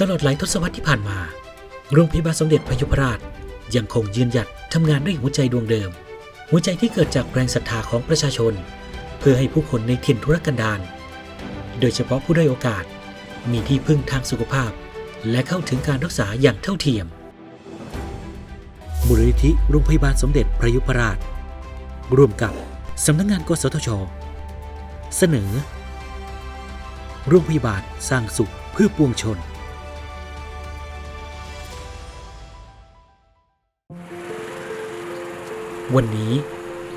ตลอดหลายทศวรรษที่ผ่านมา โรงพยาบาลสมเด็จพระยุพราชยังคงยืนหยัดทำงานด้วยหัวใจดวงเดิม หัวใจที่เกิดจากแรงศรัทธาของประชาชน เพื่อให้ผู้คนในถิ่นทุรกันดารโดยเฉพาะผู้ได้อยโอกาส มีที่พึ่งทางสุขภาพ และเข้าถึงการรักษาอย่างเท่าเทียมมูลนิธิโรงพยาบาลสมเด็จพระยุพราช ร่วมกับสำนักงงานกสทช เสนอ โรงพยาบาลสร้างสุขเพื่อปวงชน วันนี้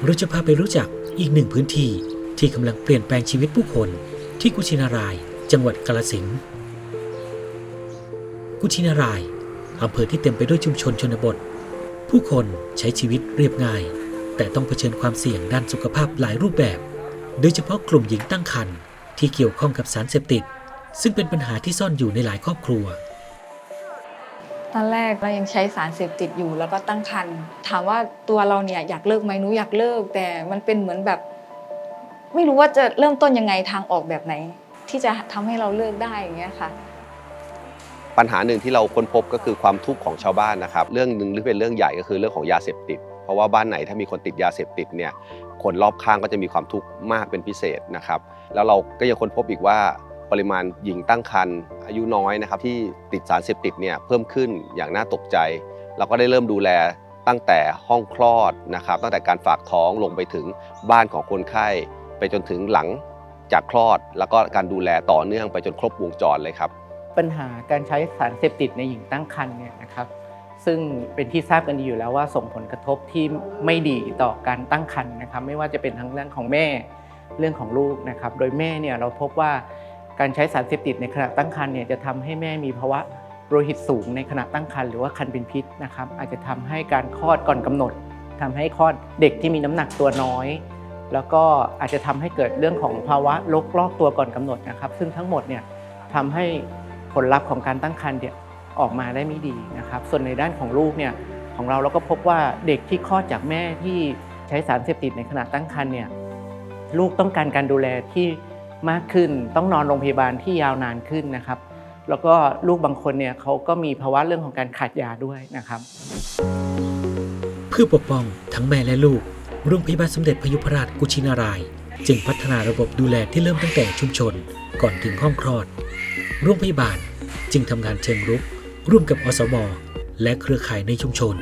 เราจะพาไปรู้จักอีกหนึ่งพื้นที่ที่กำลังเปลี่ยนแปลงชีวิตผู้คนที่กุชินาราย จังหวัดกาฬสินธุ์กุชินารายอำเภอที่เต็มไปด้วยชุมชนชนบท ผู้คนใช้ชีวิตเรียบง่าย แต่ต้องเผชิญความเสี่ยงด้านสุขภาพหลายรูปแบบ โดยเฉพาะกลุ่มหญิงตั้งครรภ์ที่เกี่ยวข้องกับสารเสพติด ซึ่งเป็นปัญหาที่ซ่อนอยู่ในหลายครอบครัว อนแรกเรายังใช้สารเสพติดอยู่แล้วก็ตั้งครรภ์ถามว่าตัวเราเนี่ยอยากเลิกไหมหนูอยากเลิก แต่มันเป็นเหมือนแบบ ไม่รู้ว่าจะเริ่มต้นยังไงทางออกแบบไหน ที่จะทำให้เราเลิกได้อย่างเงี้ยค่ะ ปัญหาหนึ่งที่เราค้นพบก็คือความทุกข์ของชาวบ้านนะครับ เรื่องหนึ่งที่เป็นเรื่องใหญ่ก็คือเรื่องของยาเสพติด เพราะว่าบ้านไหนถ้ามีคนติดยาเสพติดเนี่ยคนรอบข้างก็จะมีความทุกข์มากเป็นพิเศษนะครับ แล้วเราก็ยังค้นพบอีกว่า ปริมาณหญิงตั้งครรภ์อายุน้อยนะครับที่ติดสารเสพติดเนี่ยเพิ่มขึ้นอย่างน่าตกใจ เราก็ได้เริ่มดูแลตั้งแต่ห้องคลอดนะครับตั้งแต่การฝากท้องลงไปถึงบ้านของคนไข้ ไปจนถึงหลังจากคลอด แล้วก็การดูแลต่อเนื่องไปจนครบวงจรเลยครับ ปัญหาการใช้สารเสพติดในหญิงตั้งครรภ์เนี่ยนะครับซึ่งเป็นที่ทราบกันดีอยู่แล้วว่าส่งผลกระทบที่ไม่ดีต่อการตั้งครรภ์นะครับ ไม่ว่าจะเป็นทั้งเรื่องของแม่เรื่องของลูกนะครับ โดยแม่เนี่ยเราพบว่า การใช้สารเสพติดในขณะตั้งครรภ์เนี่ยจะทำให้แม่มีภาวะโลหิตสูงในขณะตั้งครรภ์หรือว่าครรภ์เป็นพิษนะครับอาจจะทำให้การคลอดก่อนกำหนดทำให้คลอดเด็กที่มีน้ำหนักตัวน้อย แล้วก็อาจจะทำให้เกิดเรื่องของภาวะลกลอกตัวก่อนกำหนดนะครับ ซึ่งทั้งหมดเนี่ยทำให้ผลลัพธ์ของการตั้งครรภ์เนี่ยออกมาได้ไม่ดีนะครับ ส่วนในด้านของลูกเนี่ยของเราเราก็พบว่าเด็กที่คลอดจากแม่ที่ใช้สารเสพติดในขณะตั้งครรภ์เนี่ยลูกต้องการการดูแลที่ มากขึ้น ต้องนอนโรงพยาบาลที่ยาวนานขึ้นนะครับ แล้วก็ลูกบางคนเนี่ยเขาก็มีภาวะเรื่องของการขาดยาด้วยนะครับ เพื่อปกป้องทั้งแม่และลูก โรงพยาบาลสมเด็จพยุพราชกุชินาราย จึงพัฒนาระบบดูแลที่เริ่มตั้งแต่ชุมชน ก่อนถึงห้องคลอด โรงพยาบาลจึงทำงานเชิงรุก ร่วมกับอสมและเครือข่ายในชุมชน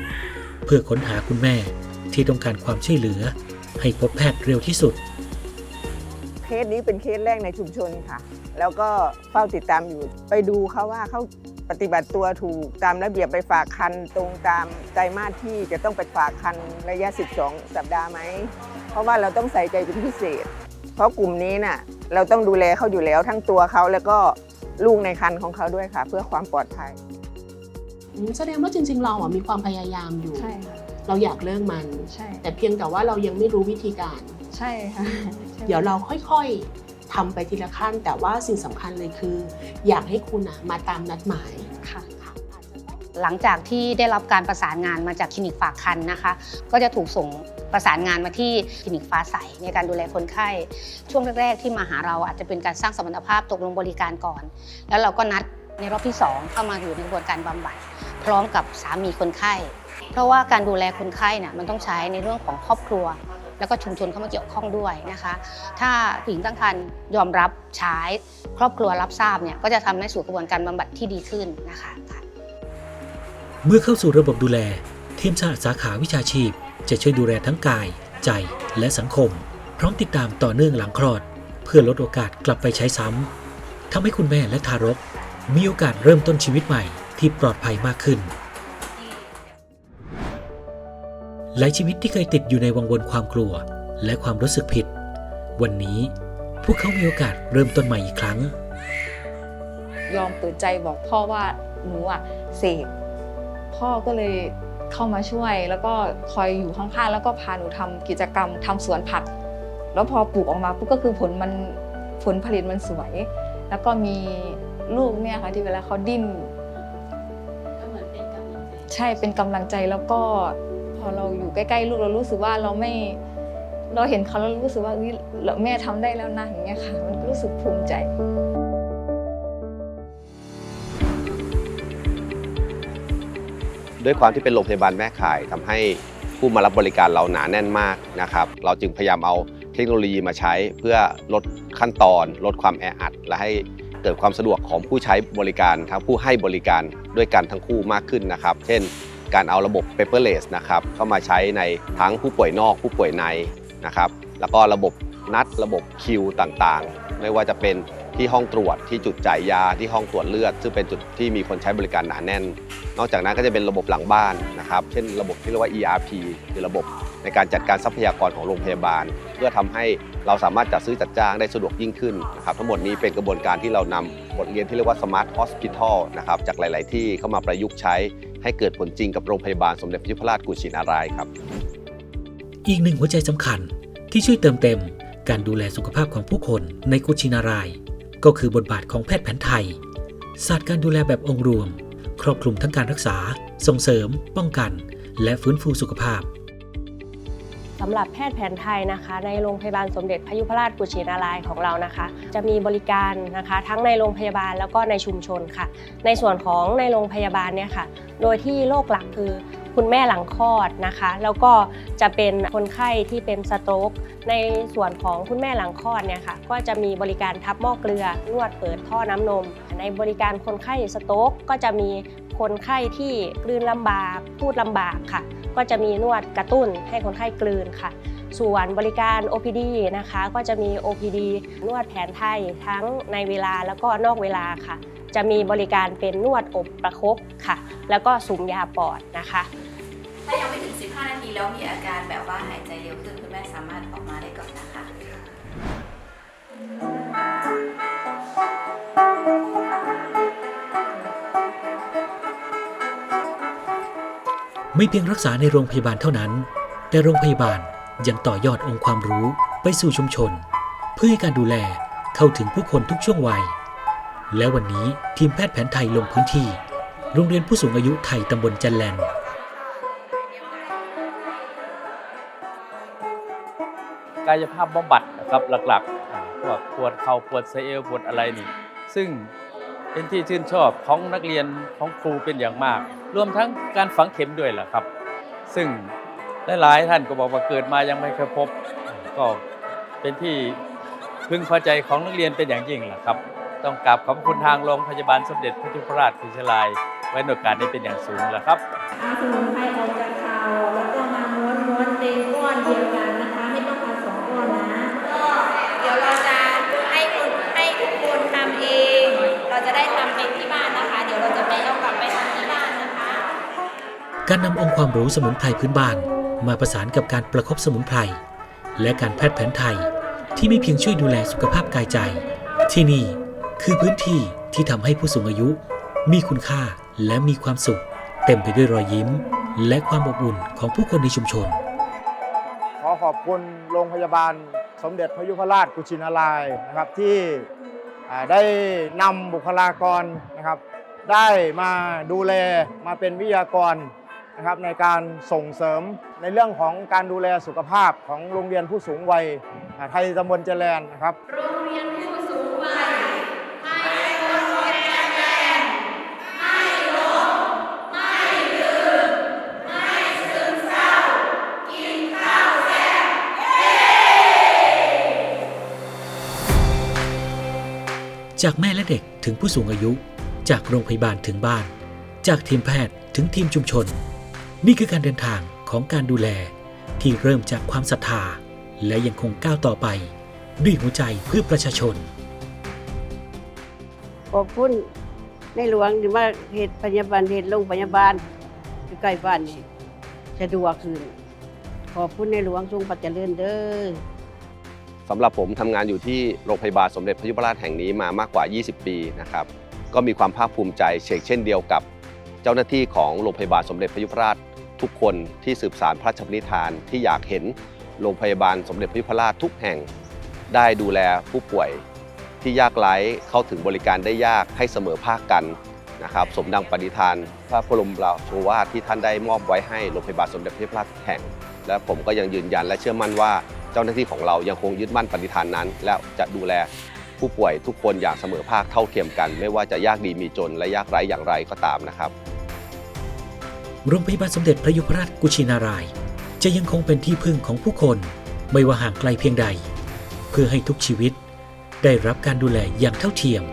เพื่อค้นหาคุณแม่ที่ต้องการความช่วยเหลือ ให้พบแพทย์เร็วที่สุด เคสนี้เป็นเคสแรกในชุมชนค่ะ แล้วก็เฝ้าติดตามอยู่ ไปดูเขาว่าเขาปฏิบัติตัวถูกตามระเบียบไปฝากคันตรงตามไตรมาสที่จะต้องไปฝากคันระยะ 12 สัปดาห์ไหม เพราะว่าเราต้องใส่ใจเป็นพิเศษ เพราะกลุ่มนี้น่ะเราต้องดูแลเขาอยู่แล้วทั้งตัวเขาแล้วก็ลูกในคันของเขาด้วยค่ะ เพื่อความปลอดภัยอืมแสดงว่าจริง ๆ เราอะมีความพยายามอยู่ ใช่ค่ะ เราอยากเลิกมัน ใช่ แต่เพียงแต่ว่าเรายังไม่รู้วิธีการ ใช่ค่ะใช่ เดี๋ยวเราค่อยๆทำไปทีละขั้น แต่ว่าสิ่งสำคัญเลยคือ อยากให้คุณอะมาตามนัดหมายค่ะ ค่ะ หลังจากที่ได้รับการประสานงานมาจากคลินิกฝากคันนะคะ ก็จะถูกส่งประสานงานมาที่คลินิกฟ้าใสในการดูแลคนไข้ ช่วงแรก ๆ ที่มาหาเราอาจจะเป็นการสร้างสมรรถภาพตกลงบริการก่อน แล้วเราก็นัดในรอบที่ 2 เข้ามาอยู่ในกระบวนการบำบัดพร้อมกับสามีคนไข้ เพราะว่าการดูแลคนไข้น่ะมันต้องใช้ในเรื่องของครอบครัว แล้วก็ชุมชนเข้ามาเกี่ยวข้องด้วยนะคะ ถ้าผู้หญิงตั้งครรภ์ยอมรับใช้ครอบครัวรับทราบเนี่ยก็จะทำให้สู่กระบวนการบำบัดที่ดีขึ้นนะคะเมื่อเข้าสู่ระบบดูแล ทีมชาติสาขาวิชาชีพ จะช่วยดูแลทั้งกาย ใจและสังคม พร้อมติดตามต่อเนื่องหลังคลอด เพื่อลดโอกาสกลับไปใช้ซ้ำทำให้คุณแม่และทารก มีโอกาสเริ่มต้นชีวิตใหม่ที่ปลอดภัยมากขึ้น หลายชีวิตที่เคยติดอยู่ในวังวนความกลัวและความรู้สึกผิด วันนี้พวกเขามีโอกาสเริ่มต้นใหม่อีกครั้ง ยอมเปิดใจบอกพ่อว่าหนูอะเสพพ่อก็เลยเข้ามาช่วย แล้วก็คอยอยู่ข้างๆแล้วก็พาหนูทำกิจกรรมทำสวนผัก แล้วพอปลูกออกมาปุ๊บก็คือผลมันผลผลิตมันสวย แล้วก็มีลูกเนี่ยค่ะที่เวลาเขาดิ้นใช่เป็นกำลังใจแล้วก็พ อเราอยู่ใกล้ๆลูกเรารู้สึกว่าเราไม่เราเห็นเขาแล้วรู้สึกว่าอุ๊ยแม่ทำได้แล้วนะอย่างเงี้ยค่ะ มันรู้สึกภูมิใจด้วยความที่เป็นโรงพยาบาลแม่ข่ายทำให้ผู้มารับบริการเราหนาแน่นมากนะครับ เราจึงพยายามเอาเทคโนโลยีมาใช้เพื่อลดขั้นตอน ลดความแออัด และให้เกิดความสะดวกของผู้ใช้บริการทั้งผู้ให้บริการด้วยกันทั้งคู่มากขึ้นนะครับ เช่น การเอาระบบ paperless นะครับเข้ามาใช้ในทั้งผู้ป่วยนอกผู้ป่วยในนะครับแล้วก็ระบบนัดระบบคิวต่างๆ ไม่ว่าจะเป็นที่ห้องตรวจที่จุดจ่ายยาที่ห้องตรวจเลือด ซึ่งเป็นจุดที่มีคนใช้บริการหนาแน่น นอกจากนั้นก็จะเป็นระบบหลังบ้านนะครับ เช่นระบบที่เรียกว่า ERP คือระบบในการจัดการทรัพยากรของโรงพยาบาล เพื่อทำให้เราสามารถจัดซื้อจัดจ้างได้สะดวกยิ่งขึ้นนะครับทั้งหมดนี้เป็นกระบวนการที่เรานำบทเรียนที่เรียกว่า Smart Hospital นะครับจากหลาย ๆ ที่เข้ามาประยุกต์ใช้ ให้เกิดผลจริงกับโรงพยาบาลสมเด็จพระยุพราชกุชินารายครับ อีกหนึ่งหัวใจสำคัญที่ช่วยเติมเต็มการดูแลสุขภาพของผู้คนในกุชินาราย ก็คือบทบาทของแพทย์แผนไทย ศาสตร์การดูแลแบบองค์รวม ครอบคลุมทั้งการรักษา ส่งเสริม ป้องกัน และฟื้นฟูสุขภาพ สำหรับแพทย์แผนไทยนะคะ ในโรงพยาบาลสมเด็จพยุพราชกุชินารายของเรานะคะ จะมีบริการนะคะทั้งในโรงพยาบาลแล้วก็ในชุมชนค่ะ ในส่วนของในโรงพยาบาลเนี่ยค่ะ โดยที่โรคหลักคือ คุณแม่หลังคลอดนะคะ แล้วก็จะเป็นคนไข้ที่เป็นสโตรกในส่วนของคุณแม่หลังคลอดเนี่ยค่ะก็จะมีบริการทับหม้อเกลือนวดเปิดท่อน้ำนม ในบริการคนไข้สโตรกก็จะมีคนไข้ที่กลืนลำบากพูดลำบากค่ะ ก็จะมีนวดกระตุ้นให้คนไข้กลืนค่ะ ส่วนบริการ OPD นะคะ ก็จะมี OPD นวดแผนไทยทั้งในเวลาแล้วก็นอกเวลาค่ะ จะมีบริการเป็นนวดอบประคบค่ะ แล้วก็สูมยาปอดนะคะ ถ้ายังไม่ถึง 15 นาทีแล้วมีอาการแบบว่าหายใจเร็วขึ้นคุณแม่สามารถออกมาได้ก่อนนะคะไม่เพียงรักษาในโรงพยาบาลเท่านั้น แต่โรงพยาบาล ยังต่อยอดองค์ความรู้ไปสู่ชุมชน เพื่อให้การดูแลเข้าถึงผู้คนทุกช่วงวัย และวันนี้ทีมแพทย์แผนไทยลงพื้นที่ โรงเรียนผู้สูงอายุไทยตำบลจันแลนกายภาพบำบัดนะครับหลักๆพวกปวดเข่าปวดสะเอวปวดอะไรนี่ ซึ่งเป็นที่ชื่นชอบของนักเรียนของครูเป็นอย่างมาก รวมทั้งการฝังเข็มด้วยแหละครับ ซึ่ง หลายๆท่านก็บอกว่าเกิดมายังไม่เคยพบ ก็เป็นที่พึงพอใจของนักเรียนเป็นอย่างยิ่งแหละครับ ต้องกราบขอบคุณทางโรงพยาบาลสมเด็จพระยุพราชกุชินารายณ์ไว้ในโอกาสนี้เป็นอย่างสูงแหละครับเอาสมุนไพรออกจากเข่าแล้วก็มาม้วนม้วนๆเป็นก้อนเดียวกันนะคะ ไม่ต้องทำสองก้อนนะเดี๋ยวเราจะให้คุณให้ทุกคนทำเอง เราจะได้ทำเป็นที่บ้านนะคะ เดี๋ยวเราจะไปเอากลับไปทำที่บ้านนะคะ การนำองค์ความรู้สมุนไพรพื้นบ้าน มาประสานกับการประคบสมุนไพร และการแพทย์แผนไทยที่ไม่เพียงช่วยดูแลสุขภาพกายใจ ที่นี่คือพื้นที่ที่ทำให้ผู้สูงอายุ มีคุณค่าและมีความสุข เต็มไปด้วยรอยยิ้ม และความอบอุ่นของผู้คนในชุมชน ขอขอบคุณโรงพยาบาลสมเด็จพระยุพราชกุชินารายณ์นะครับที่อ่าได้นำบุคลากรนะครับ ได้มาดูแลมาเป็นวิทยากร นะครับในการส่งเสริมในเรื่องของการดูแลสุขภาพของโรงเรียนผู้สูงวัยไทยตำบลเจริญนะครับโรงเรียนผู้สูงวัยจากแม่และเด็กถึงผู้สูงอายุ จากโรงพยาบาลถึงบ้าน จากทีมแพทย์ถึงทีมชุมชน นี่คือการเดินทางของการดูแลที่เริ่มจากความศรัทธา และยังคงก้าวต่อไป ด้วยหัวใจเพื่อประชาชน ขอบคุณในหลวงที่มาเหตุพยาบาลเหตุโรงพยาบาลอยู่ใกล้บ้านนี่สะดวกขึ้นขอบคุณในหลวงทรงปัจเจริญเด้อสำหรับผมทำงานอยู่ที่โรงพยาบาลสมเด็จพระยุพราชแห่งนี้มามากกว่า 20 ปีนะครับก็มีความภาคภูมิใจเชกเช่นเดียวกับ เจ้าหน้าที่ของโรงพยาบาลสมเด็จพระยุพราช ทุกคนที่สืบสารพระราชปณิธานที่อยากเห็นโรงพยาบาลสมเด็จพระยุพราชทุกแห่ง ได้ดูแลผู้ป่วยที่ยากไร้เข้าถึงบริการได้ยากให้เสมอภาคกันนะครับสมดังปณิธาน พระบรมราโชวาทที่ท่านได้มอบไว้ให้โรงพยาบาลสมเด็จพระยุพราชแห่ง และผมก็ยังยืนยันและเชื่อมั่นว่าเจ้าหน้าที่ของเรายังคงยึดมั่นปณิธานนั้น และจะดูแลผู้ป่วยทุกคนอย่างเสมอภาคเท่าเทียมกัน ไม่ว่าจะยากดีมีจนและยากไร้อย่างไรก็ตามนะครับ โรงพยาบาลสมเด็จพระยุพราชกุชินาราย จะยังคงเป็นที่พึ่งของผู้คนไม่ว่าห่างไกลเพียงใด เพื่อให้ทุกชีวิตได้รับการดูแลอย่างเท่าเทียม